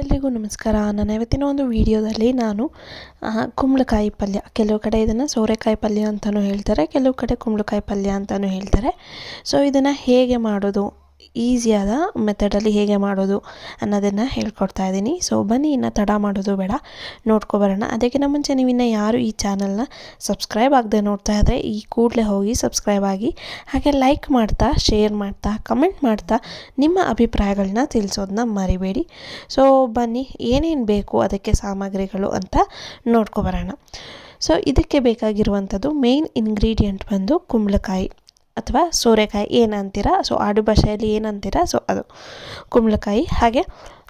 ಎಲ್ರಿಗೂ ನಮಸ್ಕಾರ. ನನ್ನ ಇವತ್ತಿನ ಒಂದು ವಿಡಿಯೋದಲ್ಲಿ ನಾನು ಕುಂಬಳಕಾಯಿ ಪಲ್ಯ. ಕೆಲವು ಕಡೆ ಇದನ್ನು ಸೋರೆಕಾಯಿ ಪಲ್ಯ ಅಂತಲೂ ಹೇಳ್ತಾರೆ, ಕೆಲವು ಕಡೆ ಕುಂಬಳಕಾಯಿ ಪಲ್ಯ ಅಂತಲೂ ಹೇಳ್ತಾರೆ. ಸೊ ಇದನ್ನು ಹೇಗೆ ಮಾಡೋದು? ಈಸಿಯಾದ ಮೆಥಡಲ್ಲಿ ಹೇಗೆ ಮಾಡೋದು ಅನ್ನೋದನ್ನು ಹೇಳ್ಕೊಡ್ತಾ ಇದ್ದೀನಿ. ಸೊ ಬನ್ನಿ, ಇನ್ನು ತಡ ಮಾಡೋದು ಬೇಡ. ನೋಡ್ಕೊಬರೋಣ ಅದಕ್ಕಿಂತ ಮುಂಚೆ ನೀವಿನ್ನು ಯಾರು ಈ ಚಾನಲ್ನ ಸಬ್ಸ್ಕ್ರೈಬ್ ಆಗದೆ ನೋಡ್ತಾ ಇದ್ದರೆ ಈ ಕೂಡಲೇ ಹೋಗಿ ಸಬ್ಸ್ಕ್ರೈಬ್ ಆಗಿ, ಹಾಗೆ ಲೈಕ್ ಮಾಡ್ತಾ ಶೇರ್ ಮಾಡ್ತಾ ಕಮೆಂಟ್ ಮಾಡ್ತಾ ನಿಮ್ಮ ಅಭಿಪ್ರಾಯಗಳನ್ನ ತಿಳಿಸೋದನ್ನ ಮರಿಬೇಡಿ. ಸೊ ಬನ್ನಿ, ಏನೇನು ಬೇಕು ಅದಕ್ಕೆ ಸಾಮಗ್ರಿಗಳು ಅಂತ ನೋಡ್ಕೊಬರೋಣ ಸೊ ಇದಕ್ಕೆ ಬೇಕಾಗಿರುವಂಥದ್ದು ಮೇಯ್ನ್ ಇಂಗ್ರೀಡಿಯೆಂಟ್ ಬಂದು ಕುಂಬಳಕಾಯಿ. ಅಥವಾ ಸೋರೆಕಾಯಿ ಏನಂತೀರಾ? ಸೊ ಆಡು ಭಾಷೆಯಲ್ಲಿ ಏನಂತೀರ? ಸೊ ಅದು. ಕುಂಬಳಕಾಯಿ. ಹಾಗೆ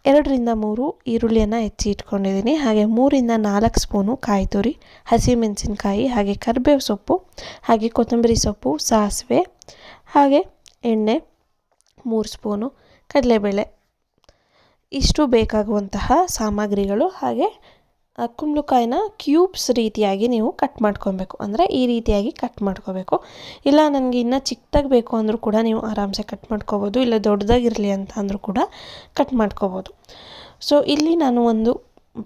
ಎರಡರಿಂದ ಮೂರು ಈರುಳ್ಳಿಯನ್ನು ಹೆಚ್ಚಿ ಇಟ್ಕೊಂಡಿದ್ದೀನಿ. ಹಾಗೆ ಮೂರಿಂದ ನಾಲ್ಕು ಸ್ಪೂನು ಕಾಯಿ ತುರಿ ಹಸಿಮೆಣಸಿನ್ಕಾಯಿ ಹಾಗೆ ಕರಿಬೇವು ಸೊಪ್ಪು, ಹಾಗೆ ಕೊತ್ತಂಬರಿ ಸೊಪ್ಪು, ಸಾಸಿವೆ, ಹಾಗೆ ಎಣ್ಣೆ, ಮೂರು ಸ್ಪೂನು ಕಡಲೆಬೇಳೆ. ಇಷ್ಟು ಬೇಕಾಗುವಂತಹ ಸಾಮಗ್ರಿಗಳು. ಹಾಗೆ ಕುಂಬಳಕಾಯಿನ ಕ್ಯೂಬ್ಸ್ ರೀತಿಯಾಗಿ ನೀವು ಕಟ್ ಮಾಡ್ಕೊಬೇಕು. ಅಂದರೆ ಈ ರೀತಿಯಾಗಿ ಕಟ್ ಮಾಡ್ಕೋಬೇಕು. ಇಲ್ಲ ನನಗೆ ಇನ್ನೂ ಚಿಕ್ಕದಾಗಿ ಬೇಕು ಅಂದರೂ ಕೂಡ ನೀವು ಆರಾಮ್ಸೆ ಕಟ್ ಮಾಡ್ಕೋಬೋದು. ಇಲ್ಲ ದೊಡ್ಡದಾಗಿರಲಿ ಅಂತ ಅಂದರೂ ಕೂಡ ಕಟ್ ಮಾಡ್ಕೋಬೋದು. ಸೊ ಇಲ್ಲಿ ನಾನು ಒಂದು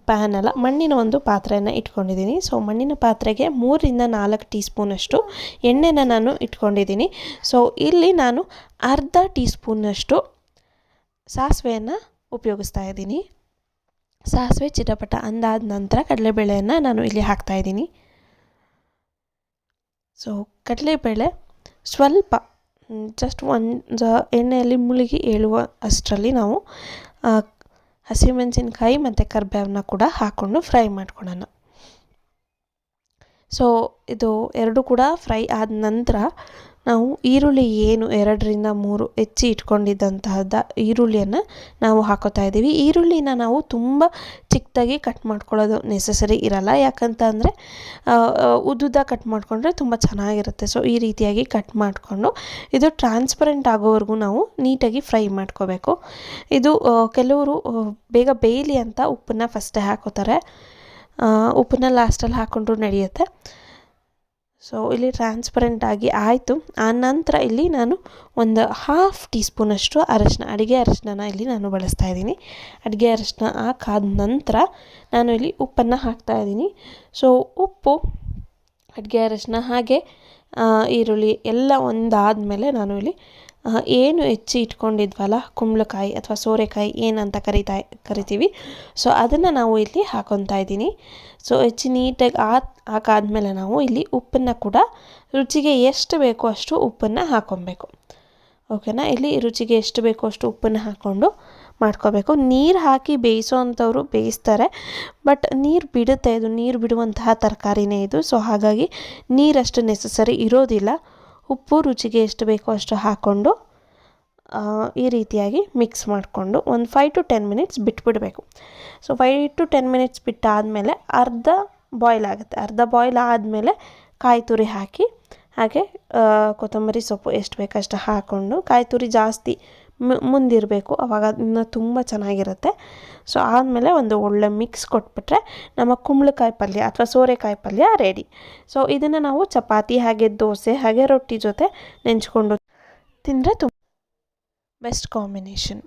ಪ್ಯಾನ್ ಅಲ್ಲ, ಮಣ್ಣಿನ ಒಂದು ಪಾತ್ರೆಯನ್ನು ಇಟ್ಕೊಂಡಿದ್ದೀನಿ. ಸೊ ಮಣ್ಣಿನ ಪಾತ್ರೆಗೆ ಮೂರರಿಂದ ನಾಲ್ಕು ಟೀ ಸ್ಪೂನಷ್ಟು ಎಣ್ಣೆನ ನಾನು ಇಟ್ಕೊಂಡಿದ್ದೀನಿ. ಸೊ ಇಲ್ಲಿ ನಾನು ಅರ್ಧ ಟೀ ಸ್ಪೂನಷ್ಟು ಸಾಸಿವೆಯನ್ನು ಉಪಯೋಗಿಸ್ತಾ ಇದ್ದೀನಿ. ಸಾಸಿವೆ, ಚಿಟಪಟ ಅಂದಾದ ನಂತರ ಕಡಲೆಬೇಳೆಯನ್ನು ನಾನು ಇಲ್ಲಿ ಹಾಕ್ತಾಯಿದ್ದೀನಿ ಸೊ ಕಡಲೆಬೇಳೆ ಸ್ವಲ್ಪ ಜಸ್ಟ್ ಒಂದು ಎಣ್ಣೆಯಲ್ಲಿ ಮುಳುಗಿ ಏಳುವ ಅಷ್ಟರಲ್ಲಿ ನಾವು ಹಸಿಮೆಣಸಿನ್ಕಾಯಿ ಮತ್ತು ಕರ್ಬೇವನ್ನ ಕೂಡ ಹಾಕ್ಕೊಂಡು ಫ್ರೈ ಮಾಡ್ಕೊಳ್ಳೋಣ ಸೊ ಇದು ಎರಡು ಕೂಡ ಫ್ರೈ ಆದ ನಂತರ ನಾವು ಈರುಳ್ಳಿ ಏನು ಎರಡರಿಂದ ಮೂರು ಹೆಚ್ಚಿ ಇಟ್ಕೊಂಡಿದ್ದಂತಹದ್ದು ಈರುಳ್ಳಿಯನ್ನು ನಾವು ಹಾಕೋತಾ ಇದ್ದೀವಿ. ಈರುಳ್ಳಿನ ನಾವು ತುಂಬ ಚಿಕ್ಕದಾಗಿ ಕಟ್ ಮಾಡ್ಕೊಳ್ಳೋದು ನೆಸಸರಿ ಇರಲ್ಲ. ಯಾಕಂತ ಅಂದರೆ ಕಟ್ ಮಾಡಿಕೊಂಡ್ರೆ ತುಂಬ ಚೆನ್ನಾಗಿರುತ್ತೆ. ಸೊ ಈ ರೀತಿಯಾಗಿ ಕಟ್ ಮಾಡಿಕೊಂಡು ಇದು ಟ್ರಾನ್ಸ್ಪರೆಂಟ್ ಆಗೋವರೆಗೂ ನಾವು ನೀಟಾಗಿ ಫ್ರೈ ಮಾಡ್ಕೋಬೇಕು. ಇದು ಕೆಲವರು ಬೇಗ ಬೇಯಲಿ ಅಂತ ಉಪ್ಪನ್ನು ಫಸ್ಟೇ ಹಾಕೋತಾರೆ. ಉಪ್ಪನ್ನ ಲಾಸ್ಟಲ್ಲಿ ಹಾಕ್ಕೊಂಡ್ರು ನಡೆಯುತ್ತೆ. ಸೊ ಇಲ್ಲಿ ಟ್ರಾನ್ಸ್ಪರೆಂಟ್ ಆಗಿ ಆಯಿತು. ಆ ನಂತರ ಇಲ್ಲಿ ನಾನು ಒಂದು ಹಾಫ್ ಟೀ ಸ್ಪೂನಷ್ಟು ಅರಶಿನ, ಅಡುಗೆ ಅರಶಿನ ಇಲ್ಲಿ ನಾನು ಬಳಸ್ತಾ ಇದ್ದೀನಿ. ಅಡುಗೆ ಅರಶಿನ ಹಾಕಾದ ನಂತರ ನಾನು ಇಲ್ಲಿ ಉಪ್ಪನ್ನು ಹಾಕ್ತಾ ಇದ್ದೀನಿ. ಸೊ ಉಪ್ಪು, ಅಡುಗೆ ಅರಶಿನ ಹಾಗೆ ಈರುಳ್ಳಿ ಎಲ್ಲ ಒಂದಾದ ಮೇಲೆ ನಾನು ಇಲ್ಲಿ ಏನು ಹೆಚ್ಚಿ ಇಟ್ಕೊಂಡಿದ್ವಲ್ಲ? ಕುಂಬಳಕಾಯಿ ಅಥವಾ ಸೋರೆಕಾಯಿ ಏನಂತ ಕರಿತಾ, ಕರಿತೀವಿ. ಸೊ ಅದನ್ನು ನಾವು ಇಲ್ಲಿ ಹಾಕೊತಾ ಇದ್ದೀನಿ. ಸೊ ಹೆಚ್ಚು ನೀಟಾಗಿ ಆ, ಹಾಕಾದ್ಮೇಲೆ ನಾವು ಇಲ್ಲಿ ಉಪ್ಪನ್ನು ಕೂಡ ರುಚಿಗೆ ಎಷ್ಟು ಬೇಕೋ ಅಷ್ಟು ಉಪ್ಪನ್ನು ಹಾಕೊಬೇಕು. ಓಕೆನಾ ಇಲ್ಲಿ ರುಚಿಗೆ ಎಷ್ಟು ಬೇಕೋ ಅಷ್ಟು ಉಪ್ಪನ್ನು ಹಾಕ್ಕೊಂಡು ಮಾಡ್ಕೋಬೇಕು. ನೀರು ಹಾಕಿ ಬೇಯಿಸೋ ಬೇಯಿಸ್ತಾರೆ, ಬಟ್ ನೀರು ಬಿಡುತ್ತೆ. ಇದು ನೀರು ಬಿಡುವಂತಹ ತರಕಾರಿನೇ ಇದು. ಸೊ ಹಾಗಾಗಿ ನೀರಷ್ಟು ನೆಸಸರಿ ಇರೋದಿಲ್ಲ. ಉಪ್ಪು ರುಚಿಗೆ ಎಷ್ಟು ಬೇಕೋ ಅಷ್ಟು ಹಾಕ್ಕೊಂಡು ಈ ರೀತಿಯಾಗಿ ಮಿಕ್ಸ್ ಮಾಡಿಕೊಂಡು ಒಂದು five to ten minutes ಬಿಟ್ಬಿಡಬೇಕು. So five to ten minutes ಬಿಟ್ಟಾದಮೇಲೆ ಅರ್ಧ ಬಾಯ್ಲ್ ಆಗುತ್ತೆ. ಅರ್ಧ ಬಾಯ್ಲ್ ಆದಮೇಲೆ ಕಾಯಿ ತುರಿ ಹಾಕಿ, ಹಾಗೆ ಕೊತ್ತಂಬರಿ ಸೊಪ್ಪು ಎಷ್ಟು ಬೇಕಷ್ಟು ಹಾಕ್ಕೊಂಡು ಕಾಯಿ ತುರಿ ಜಾಸ್ತಿ ಮುಂದಿರಬೇಕು. ಅವಾಗ ಅದನ್ನ ತುಂಬ ಚೆನ್ನಾಗಿರುತ್ತೆ. ಸೊ ಆದಮೇಲೆ ಒಂದು ಒಳ್ಳೆ ಮಿಕ್ಸ್ ಕೊಟ್ಬಿಟ್ರೆ ನಮ್ಮ ಕುಂಬಳಕಾಯಿ ಪಲ್ಯ ಅಥವಾ ಸೋರೆಕಾಯಿ ಪಲ್ಯ ರೆಡಿ ಸೊ ಇದನ್ನು ನಾವು ಚಪಾತಿ ಹಾಗೆ ದೋಸೆ ಹಾಗೆ ರೊಟ್ಟಿ ಜೊತೆ ನೆಂಚ್ಕೊಂಡು ತಿಂದರೆ ತುಂಬ ಬೆಸ್ಟ್ ಕಾಂಬಿನೇಷನ್